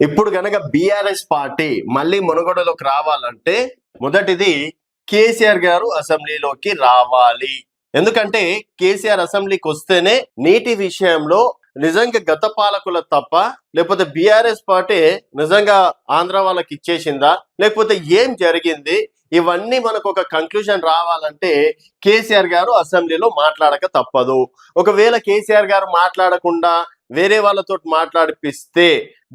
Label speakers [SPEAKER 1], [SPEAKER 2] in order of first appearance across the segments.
[SPEAKER 1] ఇప్పుడు గనక BRS party మళ్ళీ మునుగడలోకి రావాలంటే మొదటిది కేసీఆర్ గారు అసెంబ్లీలోకి రావాలి. ఎందుకంటే కేసీఆర్ అసెంబ్లీకి వస్తేనే నీటి విషయంలో నిజంగా గత పాలకుల తప్ప లేకపోతే బీఆర్ఎస్ పార్టీ నిజంగా ఆంధ్ర వాళ్ళకి ఇచ్చేసిందా? లేకపోతే ఏం జరిగింది? ఇవన్నీ మనకు ఒక కంక్లూజన్ రావాలంటే కేసీఆర్ గారు అసెంబ్లీలో మాట్లాడక తప్పదు. ఒకవేళ కేసీఆర్ గారు మాట్లాడకుండా వేరే వాళ్ళతో మాట్లాడిపిస్తే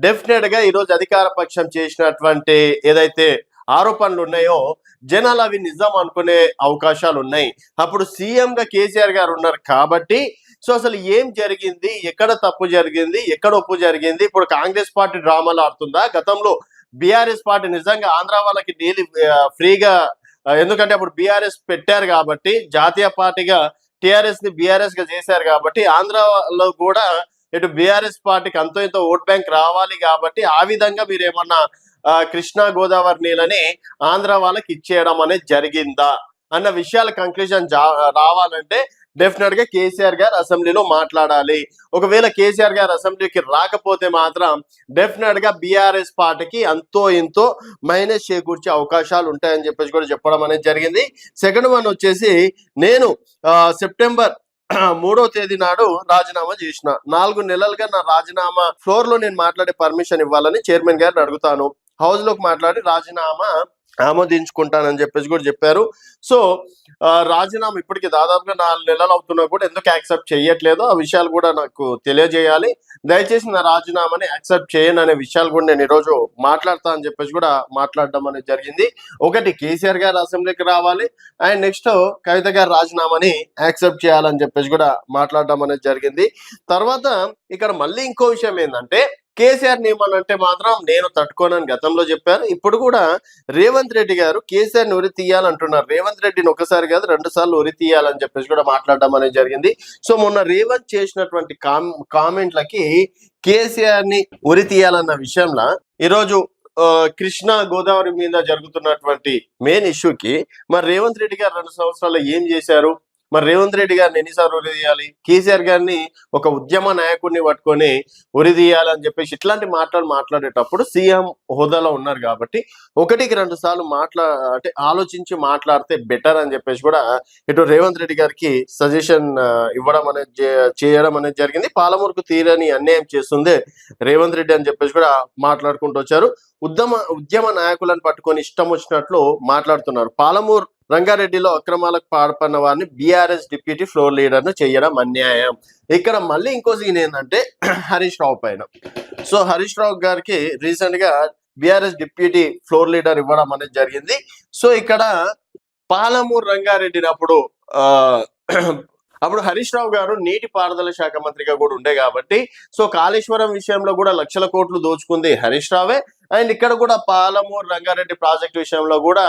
[SPEAKER 1] డెఫినెట్గా ఈరోజు అధికార పక్షం చేసినటువంటి ఏదైతే ఆరోపణలు ఉన్నాయో జనాలు అవి నిజం అనుకునే అవకాశాలు ఉన్నాయి. అప్పుడు సీఎంగా కేసీఆర్ గారు ఉన్నారు కాబట్టి సో అసలు ఏం జరిగింది? ఎక్కడ తప్పు జరిగింది? ఎక్కడ ఒప్పు జరిగింది? ఇప్పుడు కాంగ్రెస్ పార్టీ డ్రామాలు ఆడుతుందా? గతంలో బీఆర్ఎస్ పార్టీ నిజంగా ఆంధ్ర వాళ్ళకి డైలీ ఫ్రీగా ఎందుకంటే అప్పుడు బీఆర్ఎస్ పెట్టారు కాబట్టి జాతీయ పార్టీగా టిఆర్ఎస్ని బీఆర్ఎస్గా చేశారు కాబట్టి ఆంధ్రలో కూడా ఇటు బీఆర్ఎస్ పార్టీకి అంతో ఇంతో ఓట్ బ్యాంక్ రావాలి కాబట్టి ఆ విధంగా మీరు ఏమన్నా కృష్ణా గోదావరి నీళ్ళని ఆంధ్ర వాళ్ళకి ఇచ్చేయడం అనేది జరిగిందా అన్న విషయాల కంక్లూజన్ రావాలంటే డెఫినెట్గా కేసీఆర్ గారు అసెంబ్లీలో మాట్లాడాలి. ఒకవేళ కేసీఆర్ గారు అసెంబ్లీకి రాకపోతే మాత్రం డెఫినెట్గా బీఆర్ఎస్ పార్టీకి అంతో ఇంతో మైనస్ చేకూర్చే అవకాశాలు ఉంటాయని చెప్పేసి కూడా చెప్పడం అనేది జరిగింది. సెకండ్ వన్ వచ్చేసి నేను సెప్టెంబర్ మూడో తేదీ నాడు రాజీనామా చేసిన. నాలుగు నెలలుగా నా రాజీనామా ఫ్లోర్లో నేను మాట్లాడే పర్మిషన్ ఇవ్వాలని చైర్మన్ గారిని అడుగుతాను. హౌస్లోకి మాట్లాడి రాజీనామా ఆమోదించుకుంటానని చెప్పేసి కూడా చెప్పారు. సో ఆ, రాజీనామా ఇప్పటికి దాదాపుగా నాలుగు నెలలు అవుతున్నా కూడా ఎందుకు యాక్సెప్ట్ చేయట్లేదు? ఆ విషయాలు కూడా నాకు తెలియజేయాలి. దయచేసి నా రాజీనామాని యాక్సెప్ట్ చేయను అనే విషయాలు కూడా నేను ఈరోజు మాట్లాడతా అని చెప్పేసి కూడా మాట్లాడడం అనేది జరిగింది. ఒకటి కేసీఆర్ గారు అసెంబ్లీకి రావాలి. అండ్ నెక్స్ట్ కవిత గారు రాజీనామాని యాక్సెప్ట్ చేయాలని చెప్పేసి కూడా మాట్లాడడం అనేది జరిగింది. తర్వాత ఇక్కడ మళ్ళీ ఇంకో విషయం ఏంటంటే కేసీఆర్ నియమనంటే మాత్రం నేను తట్టుకోనని గతంలో చెప్పారు ఇప్పుడు కూడా రేవంత్ రెడ్డి గారు కేసీఆర్ని ఉరి తీయాలంటున్నారు. రేవంత్ రెడ్డిని ఒకసారి కాదు రెండు సార్లు ఉరి తీయాలని చెప్పేసి కూడా మాట్లాడడం అనేది జరిగింది. సో మొన్న రేవంత్ చేసినటువంటి కామెంట్లకి కేసీఆర్ని ఉరి తీయాలన్న విషయంలో ఈరోజు కృష్ణా గోదావరి మీద జరుగుతున్నటువంటి మెయిన్ ఇష్యూకి మరి రేవంత్ రెడ్డి గారు రెండు సంవత్సరాలు ఏం చేశారు? మరి రేవంత్ రెడ్డి గారిని ఎన్నిసార్లు ఉరిదీయాలి కేసీఆర్ గారిని ఒక ఉద్యమ నాయకుడిని పట్టుకొని ఉరిదీయాలని చెప్పేసి ఇట్లాంటి మాటలు మాట్లాడేటప్పుడు సీఎం హోదాలో ఉన్నారు కాబట్టి ఒకటికి రెండు సార్లు మాట్లా అంటే ఆలోచించి మాట్లాడితే బెటర్ అని చెప్పేసి కూడా ఇటు రేవంత్ రెడ్డి గారికి సజెషన్ ఇవ్వడం అనేది చేయడం అనేది జరిగింది. పాలమూరుకు తీరని అన్యాయం చేస్తుంది రేవంత్ రెడ్డి అని చెప్పేసి కూడా మాట్లాడుకుంటూ వచ్చారు. ఉద్యమ ఉద్యమ నాయకులను పట్టుకొని ఇష్టం వచ్చినట్లు మాట్లాడుతున్నారు. పాలమూరు రంగారెడ్డిలో అక్రమాలకు పాల్పడిన వారిని బీఆర్ఎస్ డిప్యూటీ ఫ్లోర్ లీడర్ను చేయడం అన్యాయం. ఇక్కడ మళ్ళీ ఇంకో సీన్ ఏంటంటే హరీష్ రావు పైన. సో హరీష్ రావు గారికి రీసెంట్గా బీఆర్ఎస్ డిప్యూటీ ఫ్లోర్ లీడర్ ఇవ్వడం అనేది జరిగింది. సో ఇక్కడ పాలమూరు రంగారెడ్డిని అప్పుడు ఆ, అప్పుడు హరీష్ రావు గారు నీటి పారుదల శాఖ మంత్రిగా కూడా ఉండే కాబట్టి సో కాళేశ్వరం విషయంలో కూడా లక్షల కోట్లు దోచుకుంది హరీష్ రావే. అండ్ ఇక్కడ కూడా పాలమూరు రంగారెడ్డి ప్రాజెక్ట్ విషయంలో కూడా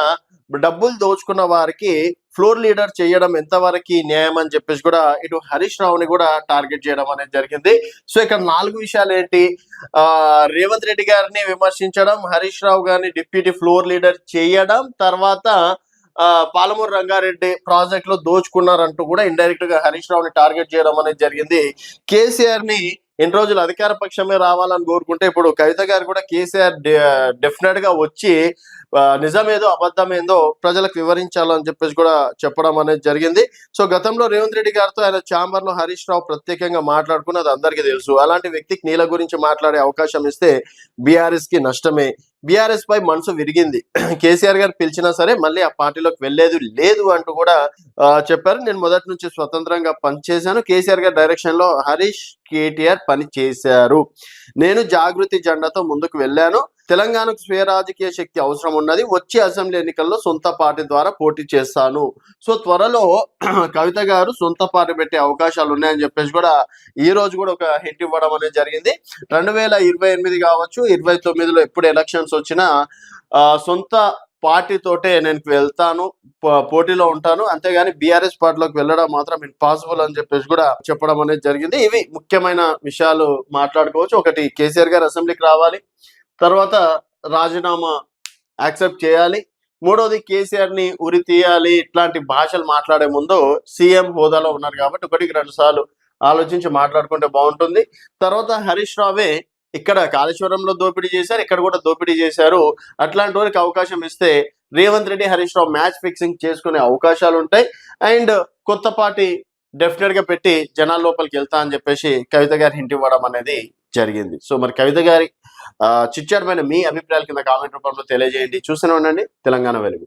[SPEAKER 1] డబ్బులు దోచుకున్న వారికి ఫ్లోర్ లీడర్ చేయడం ఎంతవరకు న్యాయం అని చెప్పేసి కూడా ఇటు హరీష్ రావుని కూడా టార్గెట్ చేయడం అనేది జరిగింది. సో ఇక్కడ నాలుగు విషయాలు ఏంటి? ఆ రేవంత్ రెడ్డి గారిని విమర్శించడం హరీష్ రావు గారిని డిప్యూటీ ఫ్లోర్ లీడర్ చేయడం తర్వాత ఆ పాలమూరు రంగారెడ్డి ప్రాజెక్ట్లో దోచుకున్నారంటూ కూడా ఇండైరెక్ట్గా హరీష్ రావుని టార్గెట్ చేయడం అనేది జరిగింది. కేసీఆర్ని ఎన్ని రోజులు అధికార పక్షమే రావాలని కోరుకుంటే ఇప్పుడు కవిత గారు కూడా కేసీఆర్ డెఫినెట్గా వచ్చి ఆ, నిజమేదో అబద్ధమేందో ప్రజలకు వివరించాలని చెప్పేసి కూడా చెప్పడం అనేది జరిగింది. సో గతంలో రేవంత్ రెడ్డి గారితో ఆయన ఛాంబర్లో హరీష్ రావు ప్రత్యేకంగా మాట్లాడుకున్నది అందరికీ తెలుసు. అలాంటి వ్యక్తికి నీళ్ళ గురించి మాట్లాడే అవకాశం ఇస్తే బీఆర్ఎస్కి నష్టమే. బీఆర్ఎస్ పై మనసు విరిగింది. కేసీఆర్ గారు పిలిచినా సరే మళ్ళీ ఆ పార్టీలోకి వెళ్ళేదు లేదు అంటూ కూడా చెప్పారు. నేను మొదటి నుంచి స్వతంత్రంగా పనిచేశాను. కేసీఆర్ గారి డైరెక్షన్లో హరీష్ కేటీఆర్ పని చేశారు. నేను జాగృతి జెండాతో ముందుకు వెళ్ళాను. తెలంగాణకు స్వీయ రాజకీయ శక్తి అవసరం ఉన్నది. వచ్చే అసెంబ్లీ ఎన్నికల్లో సొంత పార్టీ ద్వారా పోటీ చేస్తాను. సో త్వరలో కవిత గారు సొంత పార్టీ పెట్టే అవకాశాలు ఉన్నాయని చెప్పేసి కూడా ఈ రోజు కూడా ఒక హిట్ ఇవ్వడం అనేది జరిగింది. రెండు వేల ఇరవై ఎనిమిది కావచ్చు ఇరవై తొమ్మిదిలో ఎప్పుడు ఎలక్షన్స్ వచ్చినా ఆ, సొంత పార్టీ తోటే నేను వెళ్తాను పోటీలో ఉంటాను. అంతేగాని బీఆర్ఎస్ పార్టీలోకి వెళ్ళడం మాత్రం ఇంపాసిబుల్ అని చెప్పేసి కూడా చెప్పడం అనేది జరిగింది. ఇవి ముఖ్యమైన విషయాలు మాట్లాడుకోవచ్చు. ఒకటి కేసీఆర్ గారు అసెంబ్లీకి రావాలి. తర్వాత రాజీనామా యాక్సెప్ట్ చేయాలి. మూడోది కేసీఆర్ని ఉరి తీయాలి. ఇట్లాంటి భాషలు మాట్లాడే ముందు సీఎం హోదాలో ఉన్నారు కాబట్టి ఒకటికి రెండు సార్లు ఆలోచించి మాట్లాడుకుంటే బాగుంటుంది. తర్వాత హరీష్ రావే ఇక్కడ కాళేశ్వరంలో దోపిడీ చేశారు ఇక్కడ కూడా దోపిడీ చేశారు. అట్లాంటి వారికి అవకాశం ఇస్తే రేవంత్ రెడ్డి హరీష్ రావు మ్యాచ్ ఫిక్సింగ్ చేసుకునే అవకాశాలు ఉంటాయి. అండ్ కొత్త పార్టీ డెఫినెట్గా పెట్టి జనాల లోపలికి వెళ్తా అని చెప్పేసి కవిత గారి హింట్ ఇవ్వడం అనేది జరిగింది. సో మరి కవిత గారి చిచ్చారమైన మీ అభిప్రాయాల కింద కామెంట్ రూపంలో తెలియజేయండి. చూస్తూనే ఉండండి. తెలంగాణ వెలుగు.